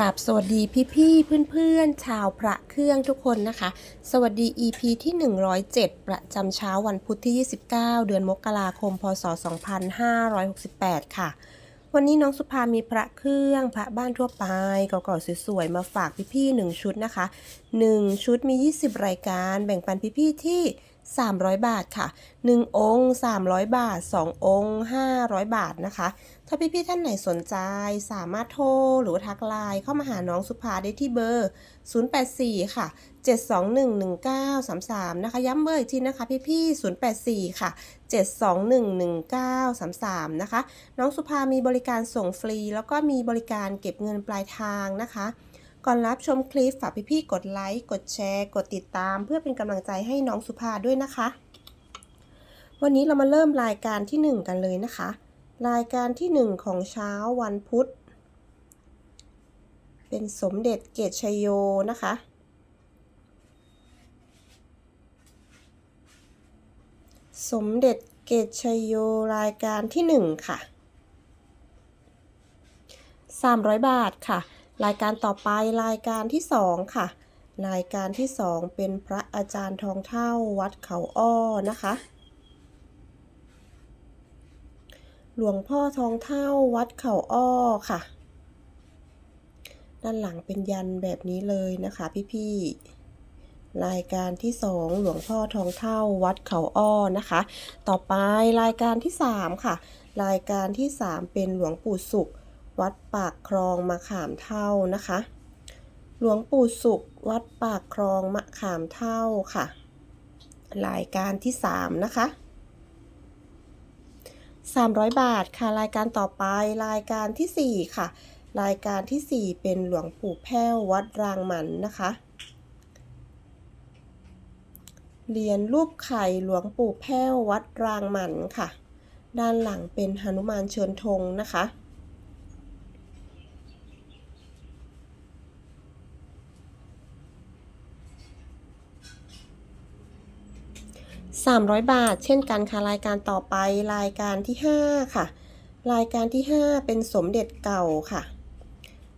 กราบสวัสดีพี่ๆเพื่อนๆชาวพระเครื่องทุกคนนะคะ สวัสดี EP ที่ 107 ประจำเช้าวันพุธที่ 29 เดือนมกราคม พศ 2568 ค่ะ วันนี้น้องสุภามีพระเครื่องพระบ้านทั่วไปเก่าๆสวยๆ มาฝากพี่ๆ1ชุดนะคะ 1 ชุดมี 20 รายการ แบ่งปันพี่ๆที่ 300 บาทค่ะ 1 องค์ 300 บาท 2 องค์ 500 บาทนะคะ ถ้าพี่ๆท่านไหนสนใจสามารถโทรหรือทักไลน์เข้ามาหาน้องสุภาได้ที่เบอร์ 084 ค่ะ 7211933 นะคะ ย้ำเบอร์อีกทีนะคะ พี่ๆ084 ค่ะ 7211933 นะคะ น้องสุภามีบริการส่งฟรี แล้วก็มีบริการเก็บเงินปลายทางนะคะ ก่อนรับชมคลิปฝากพี่ๆกดไลค์ กดแชร์ กดติดตาม เพื่อเป็นกำลังใจให้น้องสุภาด้วยนะคะ วันนี้เรามาเริ่มรายการที่ 1 กันเลยนะคะ รายการที่ 1 ของเช้าวันพุธ เป็นสมเด็จเกตชยโยนะคะสมเด็จเกตชยโยรายการที่ 1 ค่ะ 300 บาทค่ะ รายการต่อไปรายการที่ 2 ค่ะ รายการที่ 2 เป็นพระอาจารย์ทองเท่าวัดเขาอ้อนะคะ หลวงพ่อทองเท่าวัดเขาอ้อค่ะ ด้านหลังเป็นยันแบบนี้เลยนะคะพี่ๆรายการที่สองหลวงพ่อทองเท่าวัดเขาอ้อนะคะ ต่อไปรายการที่สามค่ะ รายการที่สามเป็นหลวงปู่สุข วัดปากคลองมะขามเท่านะคะ หลวงปู่สุข วัดปากคลองมะขามเท่าค่ะ รายการที่สามนะคะ 300 บาทค่ะ รายการต่อไปรายการทีสี่4 ค่ะ รายการทีสี่ 4 เป็นหลวงปู่แพ้ววัดรางหมันนะคะเหรียญรูปไข่หลวงปู่แพ้ววัดรางหมันค่ะ ด้านหลังเป็นหนุมานเชิญธงนะคะ 300 บาท เช่นกันค่ะรายการต่อไปรายการที่ 5 ค่ะ รายการที่ 5 เป็นสมเด็จเก่าค่ะ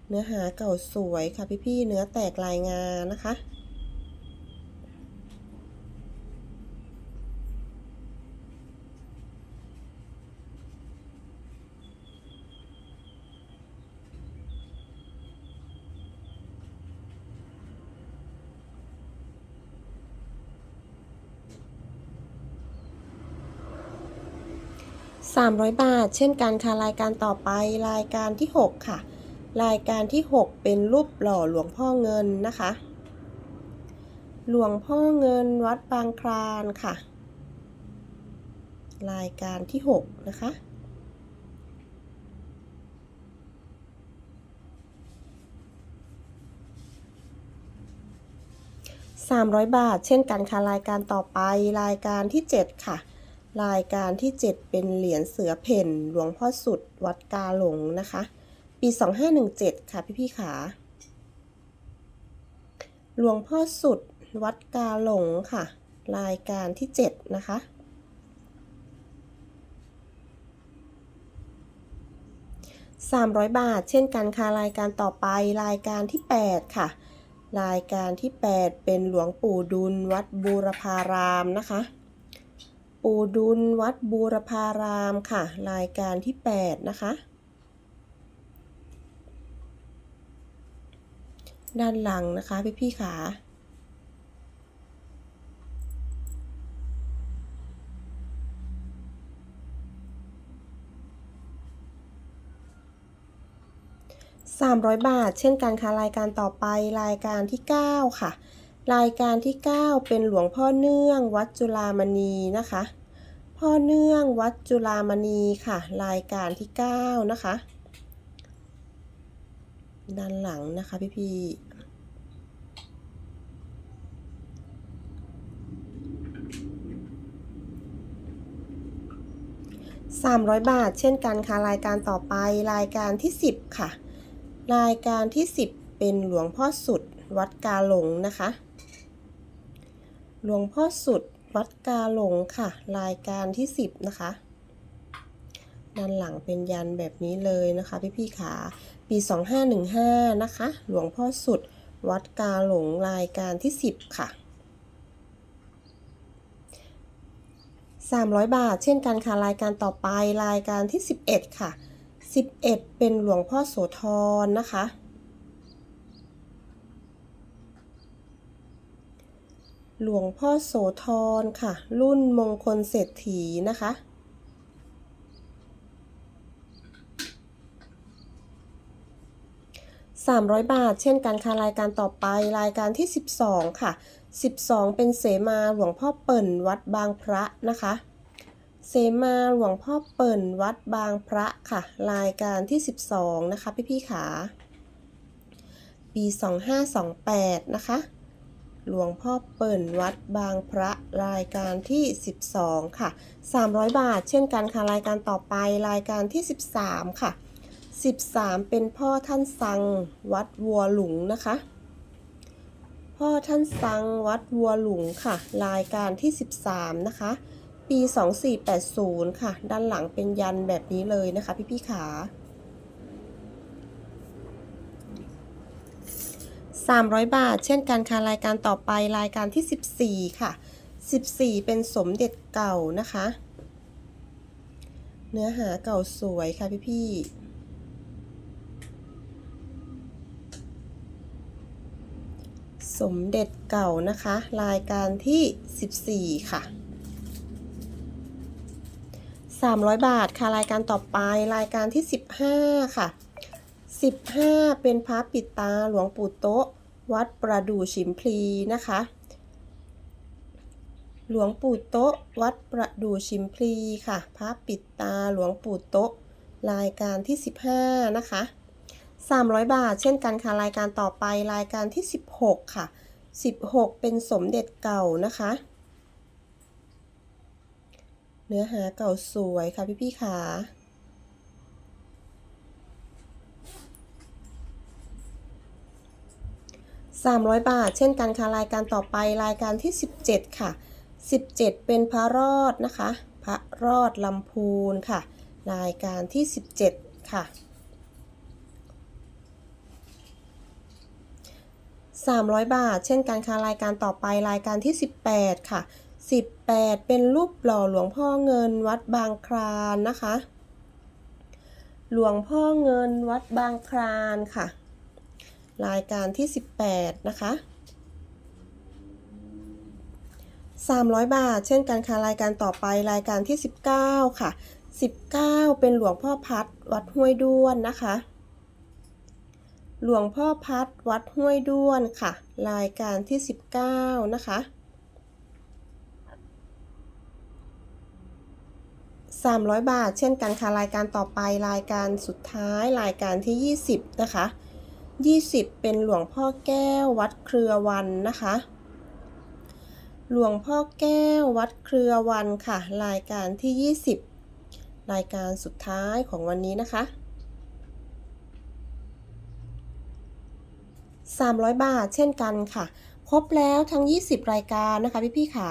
เนื้อหาเก่าสวยค่ะพี่ๆเนื้อแตกลายงานนะคะ 300 บาท เช่นกันค่ะรายการต่อไปรายการที่ 6 ค่ะ รายการที่ 6 เป็นรูปหล่อหลวงพ่อเงินนะคะ หลวงพ่อเงินวัดบางคลานค่ะ รายการที่ 6 นะคะ300 บาท เช่นกันค่ะรายการต่อไปรายการที่ 7 ค่ะ รายการที่ 7 เป็นเหรียญเสือเพ่นหลวงพ่อสุด วัดกาหลงนะคะ ปี 2517 ค่ะพี่ๆขา หลวงพ่อสุด วัดกาหลงค่ะ รายการที่ 7 นะคะ 300 บาท เช่นกันค่ะ รายการต่อไปรายการที่ 8 ค่ะ รายการที่ 8 เป็นหลวงปู่ดุลวัดบูรพารามนะคะ ปู่ดุลวัดบูรพารามค่ะ รายการที่ 8 นะคะ ด้านหลังนะคะพี่พี่ขา300 บาท เช่นกันค่ะรายการต่อไปรายการที่ 9 ค่ะ รายการที่ 9 เป็นหลวงพ่อเนื่องวัดจุฬามณีนะคะ พ่อเนื่องวัดจุฬามณีค่ะ รายการที่ 9 นะคะ ด้านหลังนะคะพี่พี่สามร้อยบาท เช่นกันค่ะ รายการต่อไปรายการที่สิบค่ะ รายการที่สิบเป็นหลวงพ่อสุดวัดกาหลงนะคะ หลวงพ่อสุดวัดกาหลงค่ะ รายการที่สิบนะคะ ด้านหลังเป็นยันแบบนี้เลยนะคะ พี่พี่ขาปี 2515 นะคะ หลวงพ่อสุดวัดกาหลงรายการที่ 10 ค่ะ 300 บาท เช่นกันค่ะ รายการต่อไปรายการที่ 11 ค่ะ 11 เป็นหลวงพ่อโสธรนะคะ หลวงพ่อโสธรค่ะ รุ่นมงคลเศรษฐีนะคะ 300 บาท เช่นกันค่ะรายการต่อไปรายการที่ 12 ค่ะ 12 เป็นเสมาหลวงพ่อเปิ่นวัดบางพระนะคะ เสมาหลวงพ่อเปิ่นวัดบางพระค่ะ รายการที่ 12 นะคะพี่ๆขาปี 2528 นะคะ หลวงพ่อเปิ่นวัดบางพระรายการที่ 12 ค่ะ 300 บาท เช่นกันค่ะรายการต่อไปรายการที่ 13 ค่ะ 13 เป็นพ่อท่านสังวัดวัวหลุงนะคะ พ่อท่านสังวัดวัวหลุงค่ะ รายการที่ 13 นะคะ ปี 2480 ค่ะ ด้านหลังเป็นยันแบบนี้เลยนะคะพี่พี่ๆขา 300 บาท เช่นกันค่ะรายการต่อไปรายการที่ 14 ค่ะ 14 เป็นสมเด็จเก่านะคะ เนื้อหาเก่าสวยค่ะพี่พี่สมเด็จเก่านะคะ รายการที่ 14 ค่ะ 300 บาทค่ะรายการต่อไปรายการที่ 15 ค่ะ 15 เป็นพระปิดตาหลวงปู่โต๊ะ วัดประดู่ฉิมพลีนะคะ หลวงปู่โต๊ะ วัดประดู่ฉิมพลีค่ะพระปิดตาหลวงปู่โต๊ะ รายการที่ 15 นะคะ 300 บาท เช่นกันค่ะ รายการต่อไปรายการที่ 16 ค่ะ 16 เป็นสมเด็จเก่านะคะ เนื้อหาเก่าสวยค่ะพี่พี่ขา 300 บาท เช่นกันค่ะรายการต่อไปรายการที่ 17 ค่ะ 17 เป็นพระรอดนะคะ พระรอดลำพูนค่ะ รายการที่ 17 ค่ะ 300 บาท เช่นกันค่ะรายการต่อไปรายการที่ 18 ค่ะ 18 เป็นรูปหล่อหลวงพ่อเงินวัดบางคลานนะคะ หลวงพ่อเงินวัดบางคลานค่ะ รายการที่ 18 นะคะ 300 บาท เช่นกันค่ะรายการต่อไปรายการที่ 19 ค่ะ 19 เป็นหลวงพ่อพัดวัดห้วยด้วนนะคะ หลวงพ่อพัดวัดห้วยด้วนค่ะ รายการที่ 19 นะคะ300 บาท เช่นกันค่ะรายการต่อไปรายการสุดท้ายรายการที่ 20 นะคะ 20 เป็นหลวงพ่อแก้ววัดเครือวันนะคะ หลวงพ่อแก้ววัดเครือวันค่ะ รายการที่ 20 รายการสุดท้ายของวันนี้นะคะ 300 บาทเช่นกันค่ะ ครบแล้วทั้ง 20 รายการนะคะพี่ๆขา